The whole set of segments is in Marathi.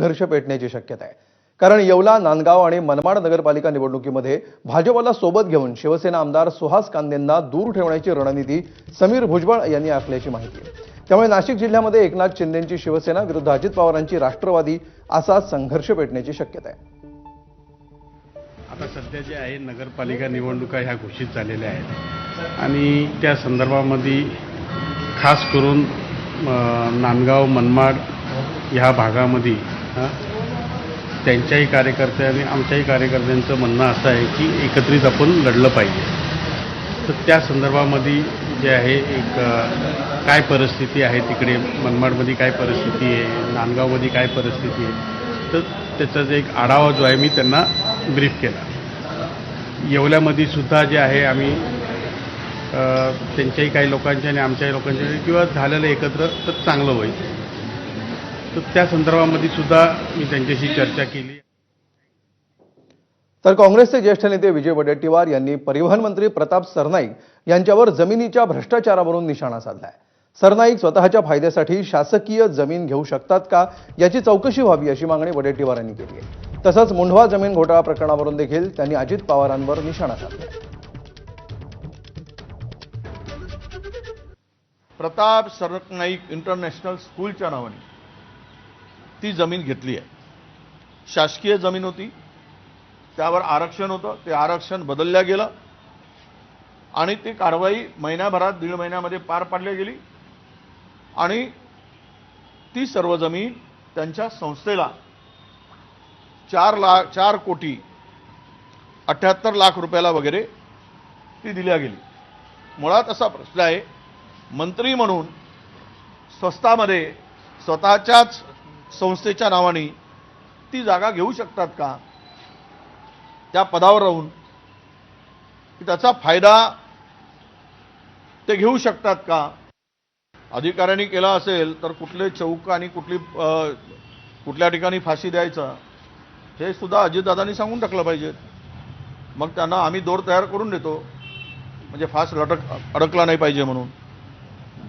संघर्ष पेटण्याची शक्यता आहे. कारण येवला नांदगाव आणि मनमाड नगरपालिका निवडणुकीमध्ये भाजपला सोबत घेऊन शिवसेना आमदार सुहास कांदेंना दूर ठेवण्याची रणनीती समीर भुजबळ यांनी आखल्याची माहिती आहे. त्यामुळे नाशिक जिल्ह्यामध्ये एकनाथ शिंदेंची शिवसेना विरुद्ध अजित पवारांची राष्ट्रवादी असा संघर्ष पेटण्याची शक्यता आहे. आता सध्या जे आहे नगरपालिका निवडणुका ह्या घोषित झालेल्या आहेत. आणि त्या संदर्भामध्ये खास करून नांदगाव मनमाड ह्या भागामध्ये त्यांच्याही कार्यकर्ते आणि आमच्याही कार्यकर्त्यांचं म्हणणं असं आहे की एकत्रित आपण लढलं पाहिजे. तर त्या संदर्भामध्ये जे आहे एक काय परिस्थिती आहे तिकडे? मनमाडमध्ये काय परिस्थिती आहे? नांदगावमध्ये काय परिस्थिती आहे? तर त्याचा जे एक आढावा जो आहे मी त्यांना ब्रीफ केला. येवल्यामध्ये सुद्धा जे आहे आम्ही त्यांच्याही काही लोकांच्या आणि आमच्याही लोकांच्या किंवा झालेलं एकत्र तर चांगलं होईल. तर त्या संदर्भामध्ये सुद्धा मी त्यांच्याशी चर्चा केली. तर काँग्रेसचे ज्येष्ठ नेते विजय वडेट्टीवार यांनी परिवहन मंत्री प्रताप सरनाईक यांच्यावर जमिनीच्या भ्रष्टाचारावरून निशाणा साधलाय. सरनाईक स्वतःच्या फायद्यासाठी शासकीय जमीन घेऊ शकतात का याची चौकशी व्हावी अशी मागणी वडेट्टीवार यांनी केली आहे. तसंच मुंढवा जमीन घोटाळा प्रकरणावरून देखील त्यांनी अजित पवारांवर निशाणा साधलाय प्रताप सरनाईक इंटरनॅशनल स्कूलच्या नावाने. ती जमीन घेतली आहे. शासकीय जमीन होती. त्यावर आरक्षण होतं. ते आरक्षण बदलल्या गेलं. आणि ती कारवाई महिन्याभरात दीड महिन्यामध्ये पार पाडली गेली. आणि ती सर्व जमीन त्यांच्या संस्थेला चार लाख चार कोटी अठ्ठ्याहत्तर लाख रुपयाला वगैरे ती दिल्या गेली. मुळात असा प्रश्न आहे मंत्री म्हणून स्वस्तामध्ये स्वतःच्याच संस्थेच्या नावाने ती जागा घेऊ शकतात का? त्या पदावर राहून त्याचा फायदा ते घेऊ शकतात का? अधिकाऱ्यांनी केला असेल तर कुठले चौक आणि कुठली कुठल्या ठिकाणी फाशी द्यायचा हे सुद्धा अजितदादांनी सांगून टाकलं पाहिजे. मग त्यांना आम्ही दोर तयार करून देतो. म्हणजे फास लटक अडकला नाही पाहिजे म्हणून.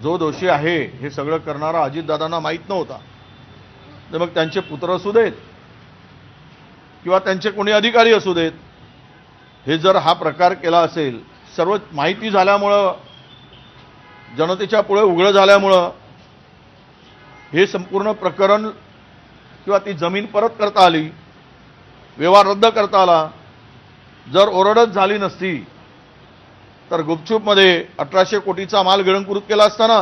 जो दोषी आहे हे सगळं करणारा अजितदादांना माहीत नव्हता. तर मग त्यांचे पुत्र असू देत. किंवा त्यांचे कोणी अधिकारी असू देत. हे जर हा प्रकार केला असेल सर्व माहिती झाल्यामुळं जनतेच्या पुढे उघडं झाल्यामुळं हे संपूर्ण प्रकरण किंवा ती जमीन परत करता आली व्यवहार रद्द करता आला जर ओरडच झाली नसती तर गुपचूपमध्ये अठराशे कोटीचा माल गिळंकृत केला असताना